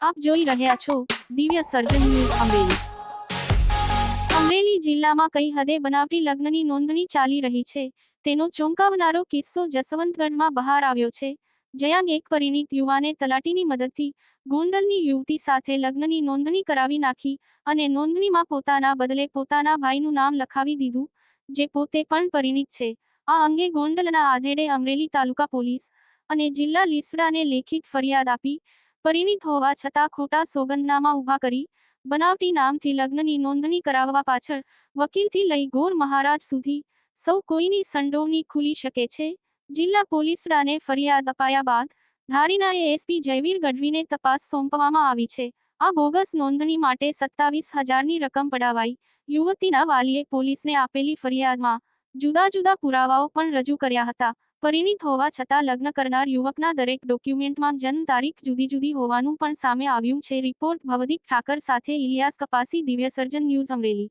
આપ જોઈ રહ્યા છો દિવ્ય સર્જન ન્યૂઝ અમરેલી. અમરેલી જિલ્લામાં કઈ હદે બનાવટી લગ્નની નોંધણી ચાલી રહી છે, તેનો ચોંકાવનારો કિસ્સો જસવંતગઢમાં બહાર આવ્યો છે. જ્યાં એક પરિણીત યુવાને તલાટીની મદદથી ગોંડલની યુવતી સાથે લગ્નની નોંધણી કરાવી નાખી અને નોંધણીમાં પોતાના બદલે પોતાના ભાઈનું નામ લખાવી દીધું, જે પોતે પણ પરિણીત છે. આ અંગે ગોંડલના આધેડે અમરેલી તાલુકા પોલીસ અને જિલ્લા લીસડાને લેખિત ફરિયાદ આપી પરિણીત હોવા છતાં ખોટા સોગંદનામા ઊભા કરી, બનાવટી નામથી લગ્નની નોંધણી કરાવવા પાછળ વકીલથી લઈ ગોર મહારાજ સુધી, સૌ કોઈની સંડોવણી ખુલી શકે છે. જિલ્લા પોલીસ વડાને ફરિયાદ અપાયા બાદ ધારીના એસપી જયવીર ગઢવીને તપાસ સોંપવામાં આવી છે. આ બોગસ નોંધણી માટે સત્તાવીસ હજારની રકમ પડાવાઈ, યુવતીના વાલીએ પોલીસને આપેલી ફરિયાદમાં જુદા જુદા પુરાવાઓ પણ રજૂ કર્યા હતા. પરિણીત હોવા છતાં લગ્ન કરનાર યુવકના દરેક ડોક્યુમેન્ટમાં જન્મ તારીખ જુદી જુદી હોવાનું પણ સામે આવ્યું છે. રિપોર્ટ ભવદીપ ઠાકર સાથે ઇલિયાસ કપાસી દિવ્ય સર્જન ન્યૂઝ અમરેલી.